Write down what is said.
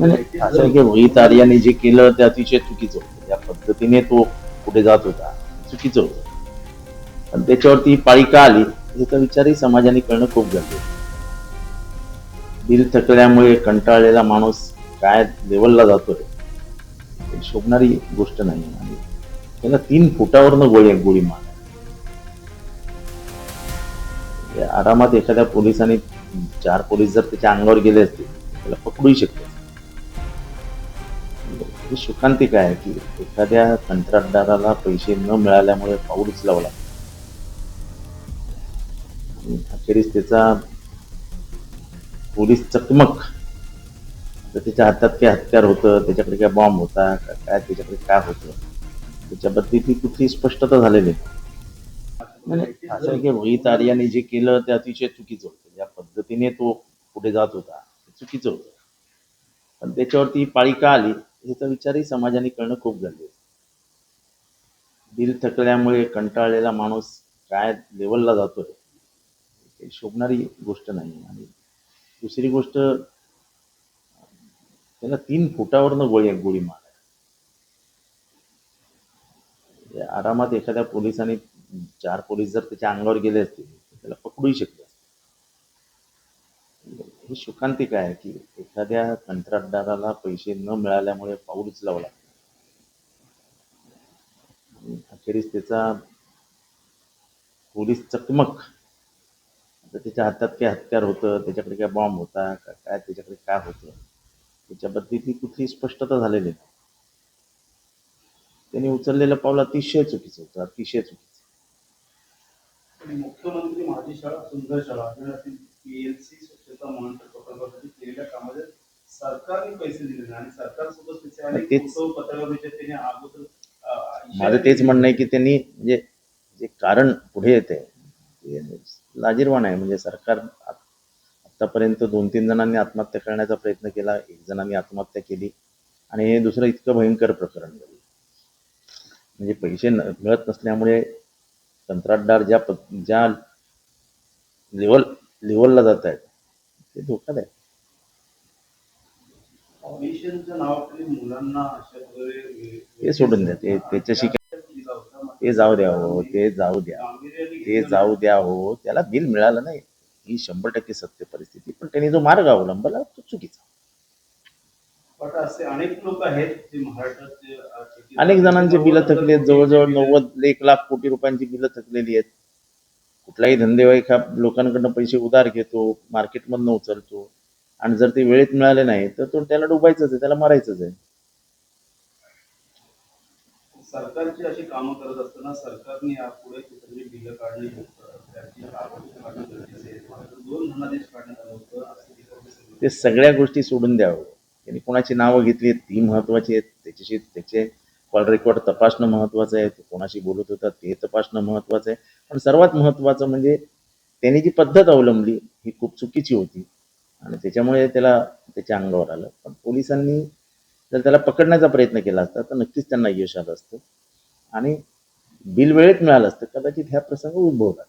म्हणजे रोहित आर्याने जे केलं ते अतिशय चुकीचं होतं. या पद्धतीने तो कुठे जात होता. चुकीचं होतं. पण त्याच्यावरती ही पाळी का आली. याचा विचारही समाजाने करणं खूप गरजेचं दिल थकल्यामुळे कंटाळलेला माणूस काय लेवलला जातोय शोभणारी गोष्ट नाही. आणि त्याला तीन फुटावरनं गोळी गोळी मार. आरामात एखाद्या पोलिसांनी चार पोलीस जर त्याच्या अंगावर गेले असतील त्याला पकडूही शकते ही शोकांतिक आहे की एखाद्या कंत्राटदाराला पैसे न मिळाल्यामुळे पाऊल उचलावं लागतं. अखेरीस त्याचा पोलीस चकमक तर त्याच्या हातात काय हत्यार होतं त्याच्याकडे काय बॉम्ब होता काय त्याच्याकडे काय होतं त्याच्याबद्दल कुठली स्पष्टता झालेली नाही. नाही, असं आहे की रोहित आर्याने जे केलं ते अतिशय चुकीचं होतं. ज्या पद्धतीने तो पुढे जात होता ते चुकीचं होतं. पण त्याच्यावरती पाळी का आली? याचा विचारही समाजाने करणं खूप गरजेचं आहे. दिल थकल्यामुळे कंटाळलेला माणूस काय लेवलला जातोय हे शोभणारी गोष्ट नाही आणि दुसरी गोष्ट त्याला तीन फुटावरनं गोळी गोळी मार आरामात एखाद्या पोलिसांनी चार पोलीस जर त्याच्या अंगावर गेले असतील त्याला पकडूही शकते ही शोकांतिक आहे? की एखाद्या कंत्राटदाराला पैसे न मिळाल्यामुळे पाऊल उचलावं लागतं. अखेरीस त्याचा पोलीस चकमक. त्याच्या हातात काय हत्यार होतं? त्याच्याकडे काय बॉम्ब होता? का काय त्याच्याकडे काय होतं? त्याच्याबद्दल ती कुठली स्पष्टता झालेली नाही. त्यांनी उचललेलं पाऊल अतिशय चुकीचं होतं. अतिशय चुकीचं. मुख्यमंत्री माझी शाळा सुंदर शाळा पीएलसी स्वच्छता महामंडळ प्रकल्पासाठी केलेल्या कामाचे सरकारने पैसे दिले आणि सरकारसोबत त्याचे अनेक तेच- फोटो पत्रकारिता त्यांनी अगोदर अं, माझं तेच म्हणणं आहे की त्यांनी म्हणजे जे कारण पुढे येते ते लाजीरवाण आहे. म्हणजे सरकार आ- आतापर्यंत दोन तीन जणांनी आत्महत्या करण्याचा प्रयत्न केला एक जणांनी आत्महत्या केली आणि हे दुसरं इतकं भयंकर प्रकरण झालं. म्हणजे पैसे न- मिळत नसल्यामुळे कंत्राटदार ज्या पद ज्या लेवल लेवलला जात आहेत. ते अशा वगैरे ते सोडून द्या. ते त्याच्याशी ते जाऊ द्या हो ते जाऊ द्या. ते जाऊ द्या हो. त्याला बिल मिळालं नाही. ही शंभर टक्के सत्य परिस्थिती. पण त्यांनी जो मार्ग अवलंबला तो चुकीचा. पण असे अनेक लोक आहेत जे अनेक जणांचे बिलं थकले आहेत जवळजवळ नव्वद एक लाख कोटी रुपयांची बिलं थकलेली आहेत. कुठलाही धंदेवाईक हा लोकांकडनं पैसे उधार घेतो मार्केटमधनं उचलतो आणि जर ते वेळेत मिळाले नाही तर तो त्याला डुबायचंच आहे त्याला मारायचंच आहे. सरकारची अशी कामं करत असताना सरकारने यापुढे बिलं काढणे सगळं. ते सगळ्या गोष्टी सोडून द्यावं. त्यांनी कोणाची नावं घेतली आहेत ती महत्वाची आहेत त्याच्याशी त्याचे कॉल रेकॉर्ड तपासणं महत्वाचं आहे. तो कोणाशी बोलत होता ते तपासणं महत्वाचं आहे. पण सर्वात महत्वाचं म्हणजे त्याने जी पद्धत अवलंबली ही खूप चुकीची होती. आणि त्याच्यामुळे त्याला त्याच्या अंगावर आलं. पण पोलिसांनी जर त्याला पकडण्याचा प्रयत्न केला असता तर नक्कीच त्यांना यश आलं असतं. आणि बिल वेळेत मिळालं असतं. कदाचित ह्या प्रसंग उद्भवला.